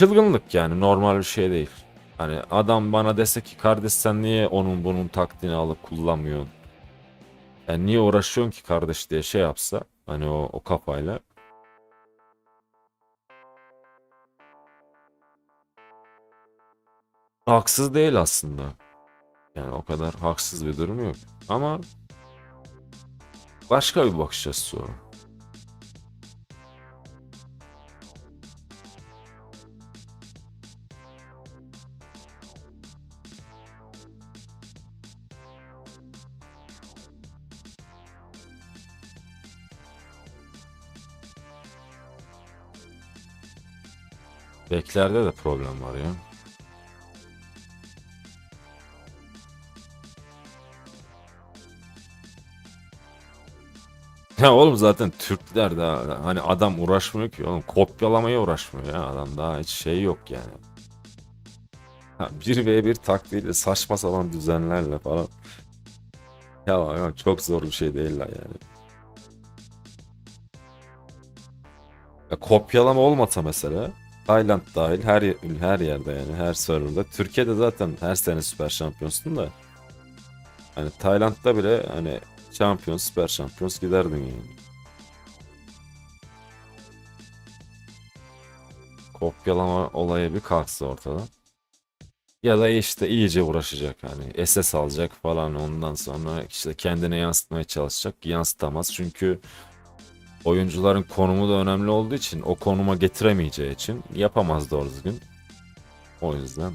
çılgınlık yani normal bir şey değil. Hani adam bana dese ki kardeş sen niye onun bunun taktiğini alıp kullanmıyorsun? Yani niye uğraşıyorsun ki kardeş diye şey yapsa hani o, o kafayla. Haksız değil aslında. Yani o kadar haksız bir durum yok. Ama başka bir bakış açısı o. Beklerde de problem var ya. Ya oğlum zaten Türkler daha hani adam uğraşmıyor ki oğlum kopyalamaya uğraşmıyor ya adam daha hiç şey yok yani. Ha, 1v1 taktiğiyle saçma sapan düzenlerle falan. Ya, ya çok zor bir şey değil lan yani. Ya, kopyalama olmasa mesela Tayland dahil her her yerde yani her serverda. Türkiye'de zaten her sene süper şampiyonsun da. Hani Tayland'da bile hani şampiyon süper şampiyon giderdin yani. Kopyalama olayı bir kalksa ortadan. Ya da işte iyice uğraşacak hani SS alacak falan ondan sonra işte kendine yansıtmaya çalışacak. Yansıtamaz çünkü oyuncuların konumu da önemli olduğu için o konuma getiremeyeceği için yapamaz doğru düzgün. O yüzden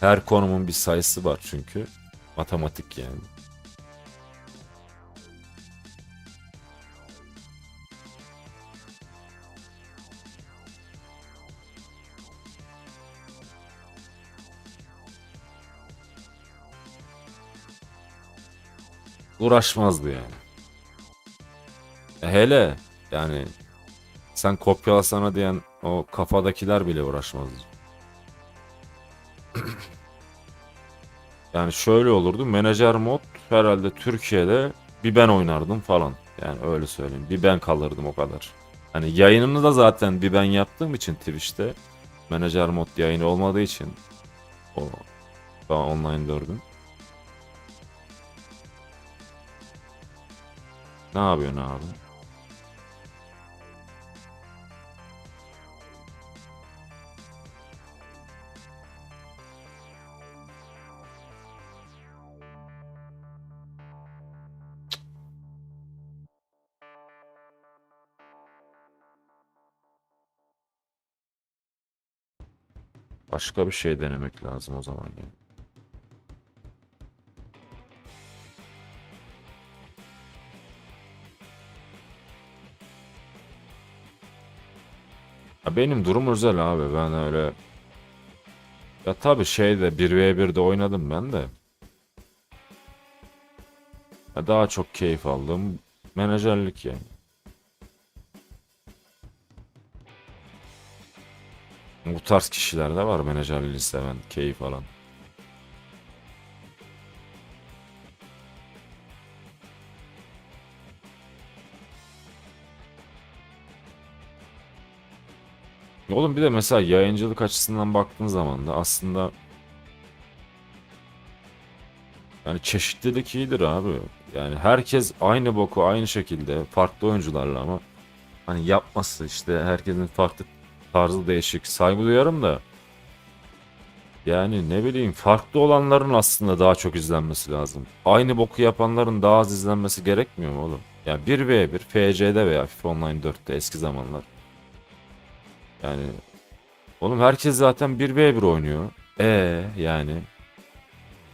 her konumun bir sayısı var çünkü matematik yani. Uğraşmazdı yani. Hele yani sen kopyalasana diyen o kafadakiler bile uğraşmazdı. yani şöyle olurdu. Menajer mod herhalde Türkiye'de bir ben oynardım falan. Yani öyle söyleyeyim. Bir ben kalırdım o kadar. Hani yayınını da zaten bir ben yaptığım için Twitch'te menajer mod yayını olmadığı için o ben online gördüm. Ne yapıyorsun abi? Başka bir şey denemek lazım o zaman yani. Ya benim durum özel abi ben öyle ya tabii şeyde 1v1'de oynadım ben de. Ya daha çok keyif aldım menajerlik yani. Bu tarz kişiler de var menajerliği seven, keyif alan. Oğlum bir de mesela yayıncılık açısından baktığın zaman da aslında yani çeşitlilik iyidir abi. Yani herkes aynı boku aynı şekilde farklı oyuncularla ama hani yapması işte herkesin farklı tarzı değişik saygı duyarım da yani ne bileyim farklı olanların aslında daha çok izlenmesi lazım. Aynı boku yapanların daha az izlenmesi gerekmiyor mu oğlum? Yani 1v1 FC'de veya FIFA Online 4'te eski zamanlar. Yani oğlum herkes zaten 1v1 oynuyor. E yani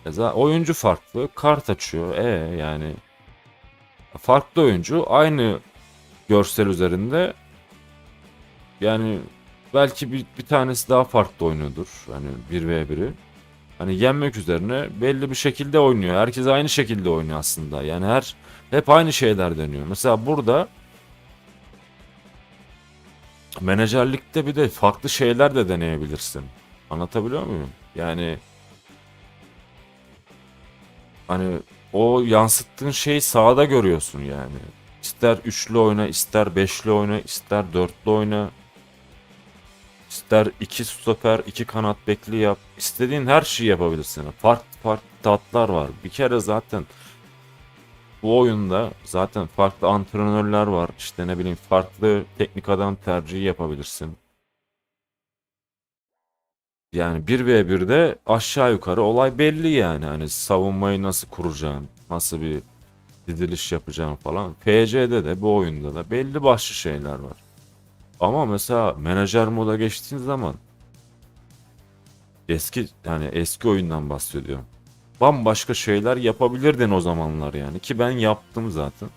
E, za- oyuncu farklı, kart açıyor. E yani farklı oyuncu aynı görsel üzerinde yani belki bir, bir tanesi daha farklı oynuyordur. Hani 1v1'i. Hani yenmek üzerine belli bir şekilde oynuyor. Herkes aynı şekilde oynuyor aslında. Yani her hep aynı şeyler deniyor. Mesela burada menajerlikte bir de farklı şeyler de deneyebilirsin. Anlatabiliyor muyum? Yani hani o yansıttığın şeyi sahada görüyorsun yani. İster üçlü oyna, ister beşli oyna, ister dörtlü oyna. İster iki stoper, iki kanat bekli yap. İstediğin her şeyi yapabilirsin. Farklı farklı tatlar var. Bir kere zaten bu oyunda zaten farklı antrenörler var. İşte ne bileyim farklı teknik adam tercihi yapabilirsin. Yani 1v1'de aşağı yukarı olay belli yani. Hani savunmayı nasıl kuracağın, nasıl bir diziliş yapacağın falan. PC'de de bu oyunda da belli başlı şeyler var. Ama mesela menajer moda geçtiğin zaman eski yani eski oyundan bahsediyorum. Bambaşka şeyler yapabilirdin o zamanlar yani ki ben yaptım zaten.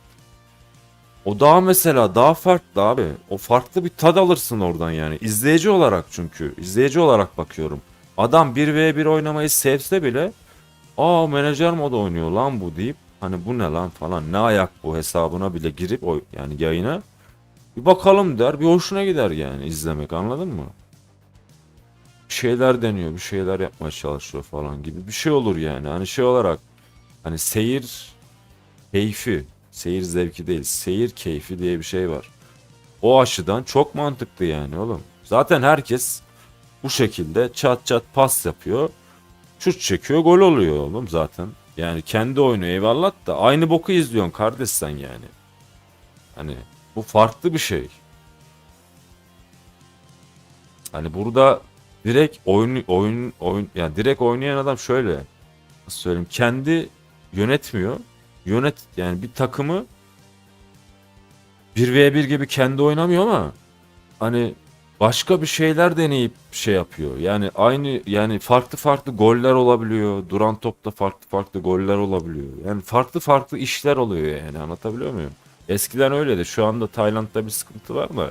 O daha mesela daha farklı abi. O farklı bir tad alırsın oradan yani. İzleyici olarak çünkü. izleyici olarak bakıyorum. Adam 1v1 oynamayı sevse bile aa menajer modu oynuyor lan bu deyip hani bu ne lan falan ne ayak bu hesabına bile girip o yani yayına bir bakalım der bir hoşuna gider yani izlemek anladın mı? Bir şeyler deniyor bir şeyler yapmaya çalışıyor falan gibi bir şey olur yani hani şey olarak hani seyir keyfi seyir zevki değil seyir keyfi diye bir şey var. O açıdan çok mantıklı yani oğlum. Zaten herkes bu şekilde çat çat pas yapıyor. Şut çekiyor gol oluyor oğlum zaten. Yani kendi oyunu eyvallah da aynı boku izliyorsun kardeş sen yani. Hani bu farklı bir şey. Hani burada direkt oyun oyun oyun yani direkt oynayan adam şöyle nasıl söyleyeyim kendi yönetmiyor. Yönet yani bir takımı 1v1 gibi kendi oynamıyor ama hani başka bir şeyler deneyip şey yapıyor. Yani aynı yani farklı farklı goller olabiliyor. Duran topta farklı farklı goller olabiliyor. Yani farklı farklı işler oluyor yani anlatabiliyor muyum? Eskiden öyleydi. Şu anda Tayland'da bir sıkıntı var mı?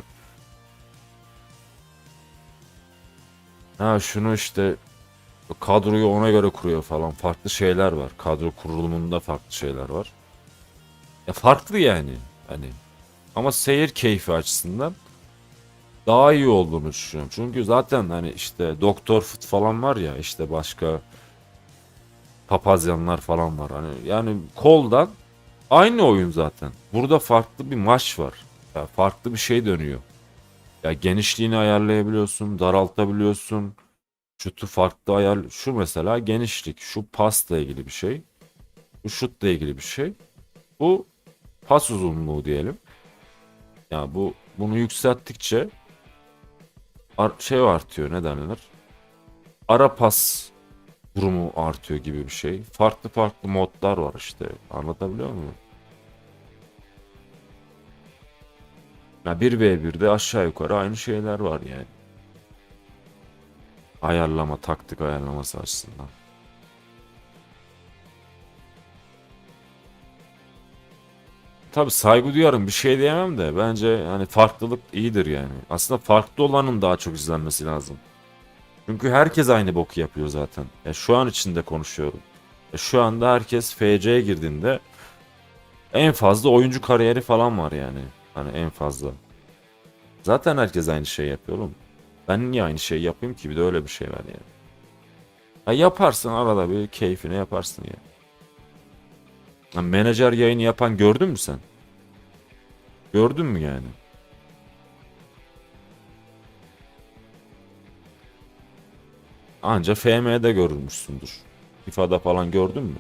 Ha şunu işte kadroyu ona göre kuruyor falan. Farklı şeyler var. Kadro kurulumunda farklı şeyler var. Ya farklı yani. Hani ama seyir keyfi açısından daha iyi olduğunu düşünüyorum. Çünkü zaten hani işte Doktor Fut falan var ya işte başka papazyanlar falan var. Hani yani koldan aynı oyun zaten. Burada farklı bir maç var. Ya farklı bir şey dönüyor. Ya genişliğini ayarlayabiliyorsun, daraltabiliyorsun. Şutu farklı ayar. Şu mesela genişlik, şu pasla ilgili bir şey. Bu şutla ilgili bir şey. Bu pas uzunluğu diyelim. Ya bu bunu yükselttikçe şey artıyor ne denir? Ara pas durumu artıyor gibi bir şey. Farklı farklı modlar var işte. Anlatabiliyor muyum? Ya 1v1'de aşağı yukarı aynı şeyler var yani. Ayarlama, taktik ayarlaması açısından. Tabii saygı duyarım bir şey diyemem de bence hani farklılık iyidir yani. Aslında farklı olanın daha çok izlenmesi lazım. Çünkü herkes aynı boku yapıyor zaten. Ya şu an içinde konuşuyorum. Ya şu anda herkes FC'ye girdiğinde en fazla oyuncu kariyeri falan var yani. Hani en fazla. Zaten herkes aynı şey yapıyor oğlum. Ben niye aynı şey yapayım ki bir de öyle bir şey var yani. Ha yaparsın arada bir keyfine yaparsın ya. Ha, menajer yayını yapan gördün mü sen? Gördün mü yani? Anca FM'de görülmüşsündür. FIFA'da falan gördün mü?